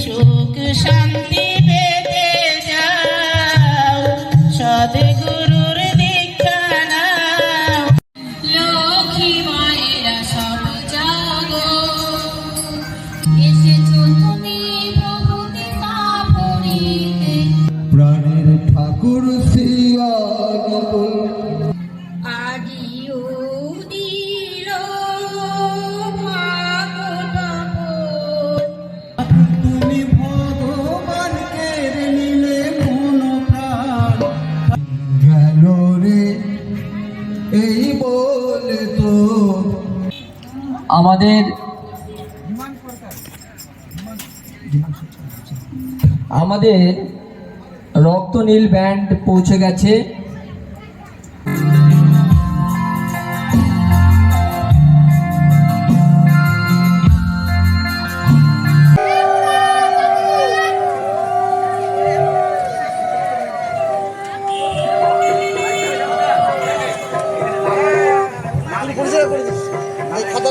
সুখ শান্তি আমাদের আমাদের রক্ত নীল ব্যান্ড পৌঁছে গেছে।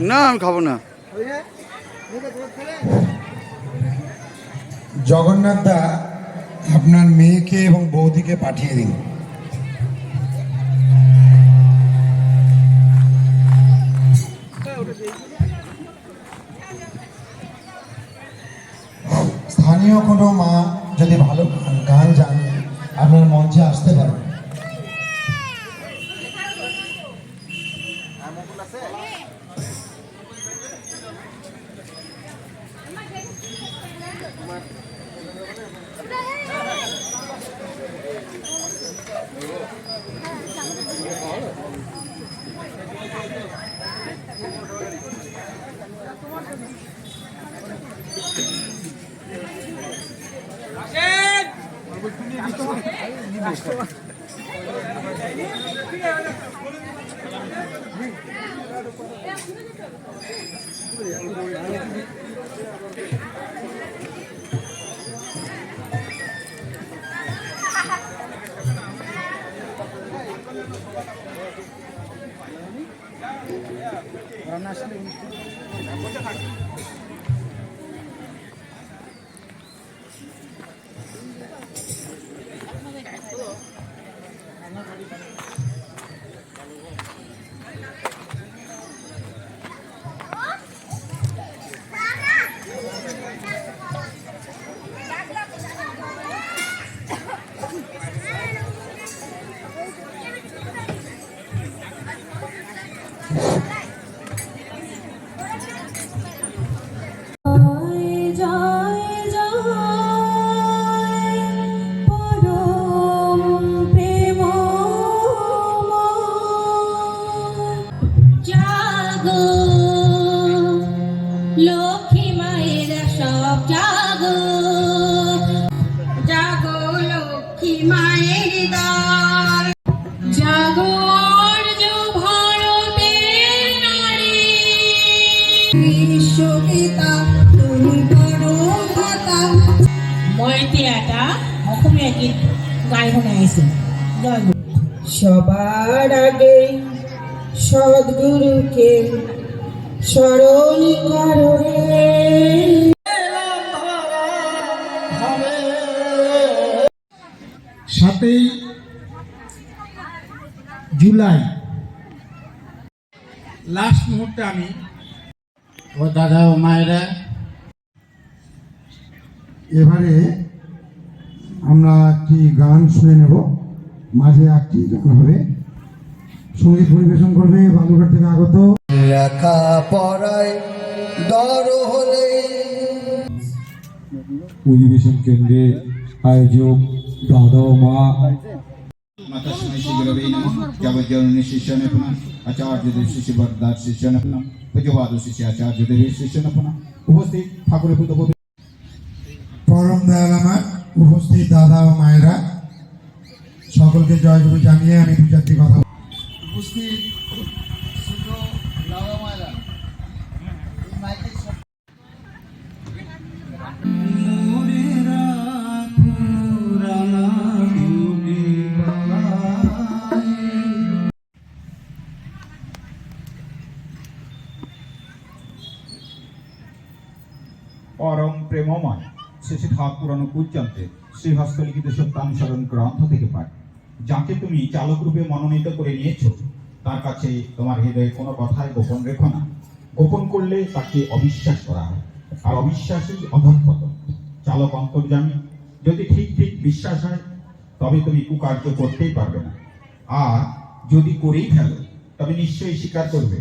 না আমি খাব না। জগন্নাথ দা আপনার মেয়েকে এবং বৌদিকে পাঠিয়ে দিন। জয় মই এতিয়া এটা অসমীয়া গীত গাই শুনাই আহিছোঁ জয় গুৰু সবার আগে সদ্গুরুকে স্মরণ করো সাতই জুলাই। লাস্ট মুহূর্তে আমি ও দাদা ও মায়েরা এবারে আমরা একটি গান শুনে নেব। মাঝে একটি গান হবে। সংগীত পরিবেশন করবে বালুঘাট থেকে আগত। একা পড়ায় দর হলে। অধিবেশন কেন্দ্রে আয়োজক দাদা মা। মাতা সময় গুরবে নম জগজ্জননী শিষ্য নপনা আচার্য দেব শিষ্য বরদার শিষ্য নপনা পূজ্যবাদ শিষ্য আচার্য দেবের শিষ্য নপনা উপস্থিত ঠাকুরের পুত্র পরম দয়াল আমার উপস্থিত দাদা ও মায়েরা সকলকে জয়গুরু জানিয়ে আমি দু চারটি কথা। উপস্থিত পরম প্রেমময় শেষে ঠাকুর অনুকূলচন্দ্রে শ্রীহস্তলিখিত সত্যানুসরণ গ্রন্থ থেকে পাঠ যাকে তুমি চালক রূপে মনোনীত করে নিয়েছো। তার কাছে তোমার হৃদয়ে কোনো কথাই গোপন রেখো না। গোপন করলে তাকে অবিশ্বাস করা হয়। আর অবিশ্বাসই অধঃপতন চালক অন্তর্জামী যদি ঠিক ঠিক বিশ্বাস হয়, তবে তুমি কুকার্য করতেই পারবে না। আর যদি করেই ফেলো, তবে নিশ্চয়ই স্বীকার করবে।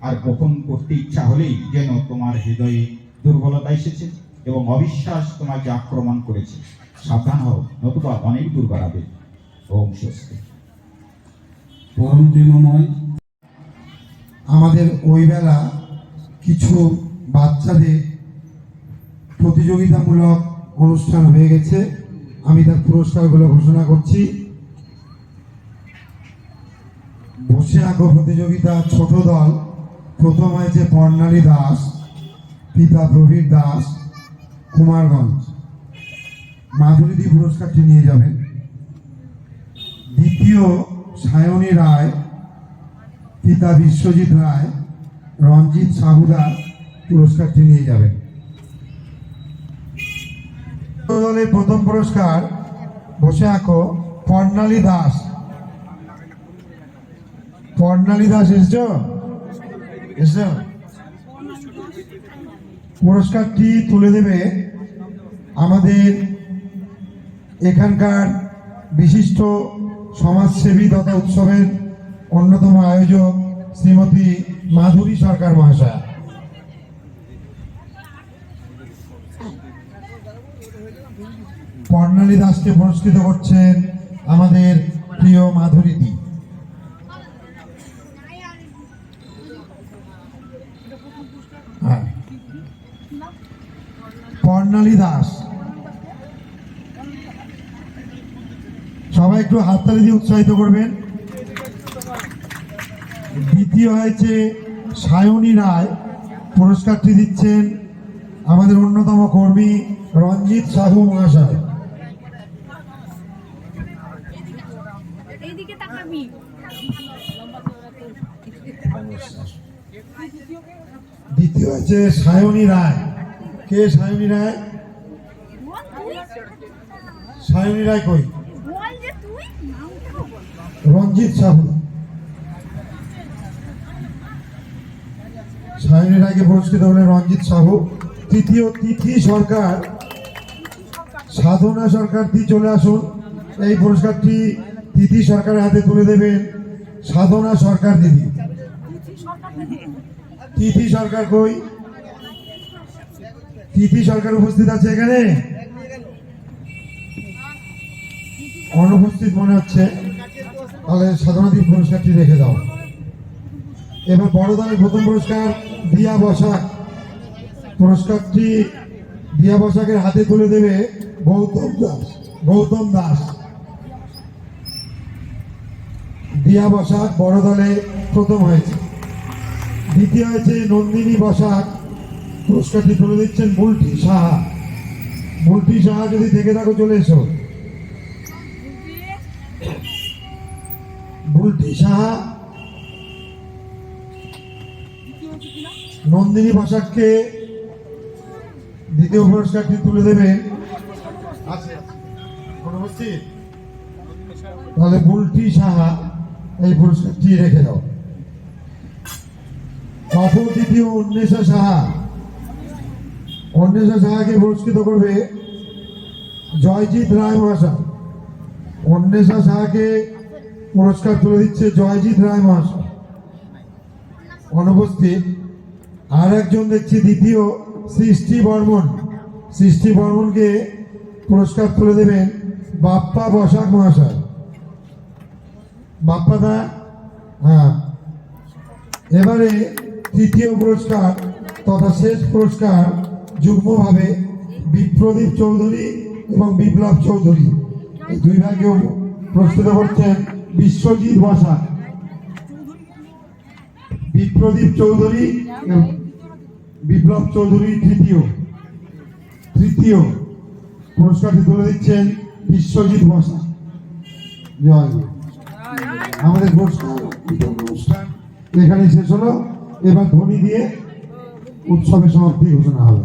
আর গোপন করতে ইচ্ছা হলেই যেন তোমার হৃদয়ে দুর্বলতা এসেছে। এবং অবিশ্বাস তোমাকে আক্রমণ করেছে। সাবধান হও নতুবা অনেক দূর বাড়াবে। ওম স্বস্তি। পরম প্রেমময়। আমাদের ওই বেলা কিছু বাচ্চাদের প্রতিযোগিতামূলক অনুষ্ঠান হয়ে গেছে। আমি তার পুরস্কারগুলো ঘোষণা করছি। বসে আঁকো প্রতিযোগিতা ছোট দল। প্রথম হয়েছে বর্ণালী দাস পিতা প্রবীর দাস কুমারগঞ্জ। মাধুরীদি পুরস্কারটি নিয়ে যাবেন। দ্বিতীয় সায়নী রায়, পিতা বিশ্বজিৎ রায়, রঞ্জিত সাহুদা পুরস্কারটি নিয়ে যাবেন। দলের প্রথম পুরস্কার, বসে আঁকো পর্ণালী দাস। পর্ণালী দাস এসছ? এসছ? পুরস্কারটি তুলে দেবে আমাদের এখানকার বিশিষ্ট সমাজসেবী তথা উৎসবের অন্যতম আয়োজক শ্রীমতী মাধুরী সরকার মহাশয়া। পর্ণালী দাসকে পুরস্কৃত করছেন আমাদের প্রিয় মাধুরী পর্ণালী দাস। সবাই একটু হাততালি দিয়ে উৎসাহিত করবেন। দ্বিতীয় হয়েছে সায়নী রায়। পুরস্কারটি দিচ্ছেন আমাদের অন্যতম কর্মী রঞ্জিত সাহু মহাশয়। দ্বিতীয় হচ্ছে সায়নী রায়। কে সায়নী রায়? সায়নী রায় কই? রঞ্জিত সাহু। সায়নী রায়কে পুরস্কৃত হলেন রঞ্জিত সাহু। তৃতীয় তিথি সরকার। সাধনা সরকার দি চলে আসুন। এই পুরস্কারটি তিথি সরকারের হাতে তুলে দেবেন সাধনা সরকার দিদি। তিথি সরকার কই? তিথি সরকার উপস্থিত আছে এখানে? অনুপস্থিত মনে হচ্ছে? তাহলে সাধনাদীপ পুরস্কারটি রেখে দাও। এবার বড় দলের প্রথম পুরস্কার দিয়া বসাক। পুরস্কারটি দিয়া বসাকের হাতে তুলে দেবে গৌতম দাস। গৌতম দাস। দিয়া বসাক বড় দলে প্রথম হয়েছে। দ্বিতীয় হয়েছে নন্দিনী বসাক। পুরস্কারটি তুলে দিচ্ছেন বুলটি সাহা বুলটি সাহা যদি থেকে থাকো, চলে এসো। বুলটি সাহা নন্দিনী বসাককে দ্বিতীয় পুরস্কারটি তুলে অনুপস্থিত তাহলে বুলটি সাহা এই পুরস্কারটি রেখে দাও। অপর দ্বিতীয় অন্বেষা সাহা অন্বেষা সাহাকে পুরস্কৃত করবে জয়জিৎ রায় মহাশয় অন্বেষা সাহাকে পুরস্কার তুলে দিচ্ছে জয়জিৎ রায় মহাশয় অনুপস্থিত আর একজন দেখছি দ্বিতীয় সৃষ্টি বর্মন সৃষ্টি বর্মনকে পুরস্কার তুলে দেবেন বাপ্পা বসাক মহাশয় বাপ্পাদা হ্যাঁ এবারে তৃতীয় পুরস্কার তথা শেষ পুরস্কার যুগ্মভাবে বিপ্রদীপ চৌধুরী এবং বিপ্লব চৌধুরী। দুই ভাগে প্রস্তুত করছেন বিশ্বজিৎ বসা বিপ্রদীপ চৌধুরী বিপ্লব চৌধুরী তৃতীয়। তৃতীয় পুরস্কারটি তুলে দিচ্ছেন বিশ্বজিৎ বসা জয়। আমাদের পুরস্কার, অনুষ্ঠান এখানে শেষ হলো। এবার ধ্বনি দিয়ে উৎসবের সমাপ্তি ঘোষণা হবে।